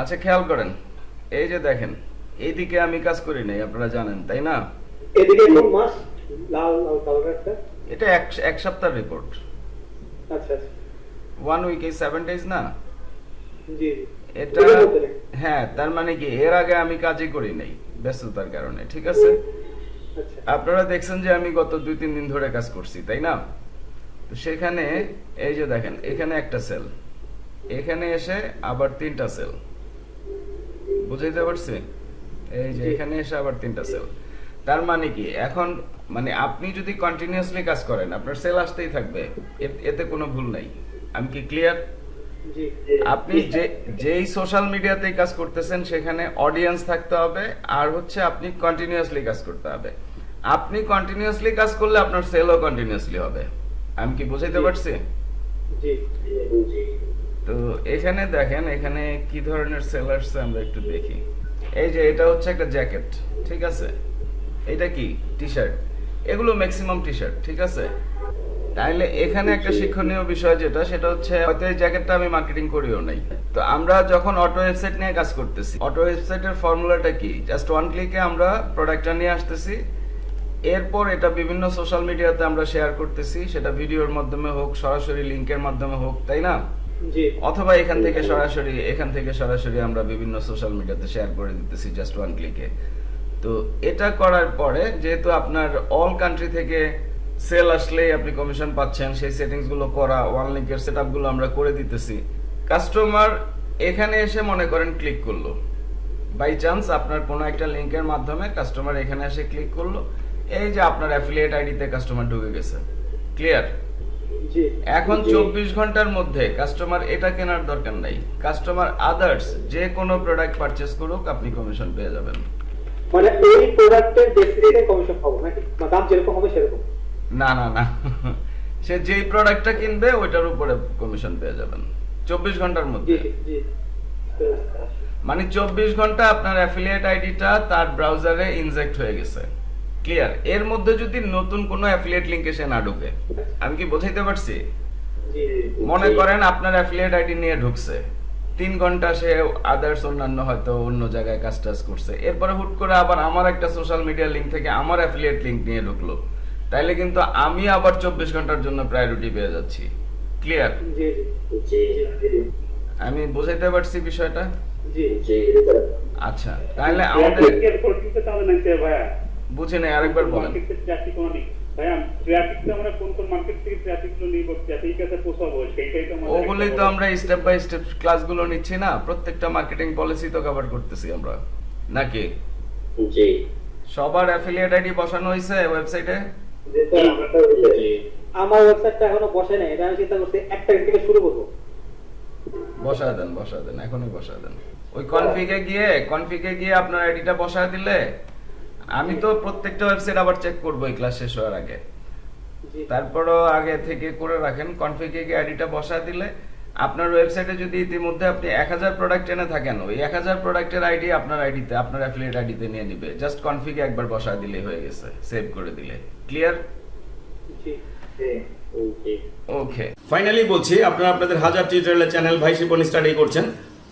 আচ্ছা খেয়াল করেন। এই যে দেখেন এইদিকে আমি কাজ করি নাই আপনারা জানেন তাই না? এদিকে কোন মাস? লাল লাল কালার একটা। এটা এক এক সপ্তাহ রিপোর্ট আচ্ছা ওয়ান উইক সেভেন ডেজ না? জি। এটা। হ্যাঁ তার মানে কি এর আগে আমি কাজই করি নাই ব্যস্ততার কারণে ঠিক আছে? আচ্ছা। আপনারা দেখছেন যে আমি গত দুই তিন দিন ধরে কাজ করছি তাই না? তো সেখানে এই যে দেখেন এখানে একটা সেল এখানে এসে আবার তিনটা সেল বুঝাইতে পারছি? এই যে এখানে এসে আবার তিনটা সেল তার মানে কি? এখন মানে আপনি যদি কন্টিনিউয়াসলি কাজ করেন আপনার সেল আসতেই থাকবে। এতে কোনো ভুল নাই। আমি কি ক্লিয়ার আপনি যে যেই সোশ্যাল মিডিয়াতে কাজ করতেছেন সেখানে অডিয়েন্স থাকতে হবে আর হচ্ছে আপনি কন্টিনিউয়াসলি কাজ করতে হবে। আপনি কন্টিনিউয়াসলি কাজ করলে আপনার সেলও কন্টিনিউয়াসলি হবে। আমি কি বুঝাইতে পারছি? জি। তো এখানে দেখেন এখানে কি ধরনের সেল আসছে আমরা একটু দেখি। এই যে এটা হচ্ছে একটা জ্যাকেট ঠিক আছে? এটা কি? টি শার্ট এগুলো ম্যাক্সিমাম টি শার্ট ঠিক আছে? তাহলে এখানে একটা শিক্ষণীয় বিষয় যেটা সেটা হচ্ছে হয়তো এই জ্যাকেটটা আমি মার্কেটিং করিও নাই। তো আমরা যখন অটো ওয়েবসাইট নিয়ে কাজ করতেছি অটো ওয়েবসাইটের ফর্মুলাটা কি? জাস্ট ওয়ান ক্লিকে আমরা প্রোডাক্টটা নিয়ে আসতেছি। এরপর এটা বিভিন্ন সোশ্যাল মিডিয়াতে আমরা শেয়ার করতেছি সেটা ভিডিওর মাধ্যমে হোক সরাসরি লিঙ্কের মাধ্যমে হোক তাই না? অথবা এখান থেকে সরাসরি, এখান থেকে সরাসরি আমরা বিভিন্ন সোশ্যাল মিডিয়াতে শেয়ার করে দিতেছি জাস্ট ওয়ান ক্লিকে তো এটা করার পরে, যেহেতু আপনার অল কান্ট্রি থেকে সেল আসলেই আপনি কমিশন পাচ্ছেন, সেই সেটিংসগুলো করা ওয়ান লিঙ্কের সেটগুলো আমরা করে দিতেছি। কাস্টমার এখানে এসে মনে করেন ক্লিক করল। বাই চান্স আপনার কোনো একটা লিঙ্কের মাধ্যমে কাস্টমার এখানে এসে ক্লিক করল। এই যে আপনার অ্যাফিলিয়েট আইডিতে কাস্টমার ঢুকে গেছে। ক্লিয়ার এখন চব্বিশ ঘণ্টার মধ্যে কাস্টমার এটা কেনার দরকার নাই। কাস্টমার আদার্স যে কোনো প্রোডাক্ট পারচেস করুক আপনি কমিশন পেয়ে যাবেন। মানে এই প্রোডাক্টের বেসিসে কমিশন পাবো নাকি? দাম যেরকম হবে সেরকম। না না না। সে যেই প্রোডাক্টটা কিনবে ওইটার উপরে কমিশন পেয়ে যাবেন। চব্বিশ ঘণ্টার মধ্যে। মানে চব্বিশ ঘণ্টা আপনার অ্যাফিলিয়েট আইডিটা তার ব্রাউজারে ইনজেক্ট হয়ে গেছে। ক্লিয়ার এর মধ্যে যদি নতুন কোনো অ্যাফিলিয়েট লিঙ্ক এসে না ঢুকে আমি কি বোঝাইতে পারছি? মনে করেন আপনার অ্যাফিলিয়েট আইডি নিয়ে ঢুকছে তিন ঘণ্টা সে আদার্স অন্যান্য হয়তো অন্য জায়গায় কাজ টাজ করছে এরপরে হুট করে আবার আমার একটা সোশ্যাল মিডিয়া লিঙ্ক থেকে আমার অ্যাফিলিয়েট লিঙ্ক নিয়ে ঢুকলো তাইলে কিন্তু আমি আবার চব্বিশ ঘণ্টার জন্য প্রায়োরিটি পেয়ে যাচ্ছি। ক্লিয়ার আমি বুঝাইতে পারছি বিষয়টা? আচ্ছা তাহলে আমাদের বুঝে নেই আরেকবার বলেন। ট্রাফিক অনেক তো ওগুলোই তো আমরা স্টেপ বাই স্টেপ ক্লাসগুলো নিচ্ছি না প্রত্যেকটা মার্কেটিং পলিসি তো কভার করতেছি আমরা। নাকি? জি। সবার অ্যাফিলিয়েট আইডি বসানো হয়েছে ওয়েবসাইটে আমার ওয়েবসাইটটা এখনও বসে নাই এটা আমি চিন্তা করছি এক তারিখ থেকে শুরু করব। বসা দেন বসা দেন এখনই বসা দেন। ওই কনফিগে গিয়ে কনফিগে গিয়ে আপনার আইডিটা বসায় দিলে আমি তো প্রত্যেকটা ওয়েবসাইট আবার চেক করব এই ক্লাস শেষ হওয়ার আগে। জি। তারপরও আগে থেকে করে রাখেন কনফিগে গিয়ে আইডিটা বসায় দিলে আপনার ওয়েবসাইটে যদি ইতিমধ্যে আপনি এক হাজার প্রোডাক্ট এনে থাকেন ওই এক হাজার প্রোডাক্টের আইডি আপনার আইডিতে আপনার অ্যাফিলিয়েট আইডিতে নিয়ে নিবে। জাস্ট কনফিগে একবার বসা দিলে হয়ে গেছে সেভ করে দিলে। ক্লিয়ার জি। জি ওকে ফাইনালি বলছি আপনারা আপনাদের হাজার টিউটোরিয়ালের চ্যানেল ভাই শিপন স্টাডি করছেন।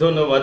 ধন্যবাদ।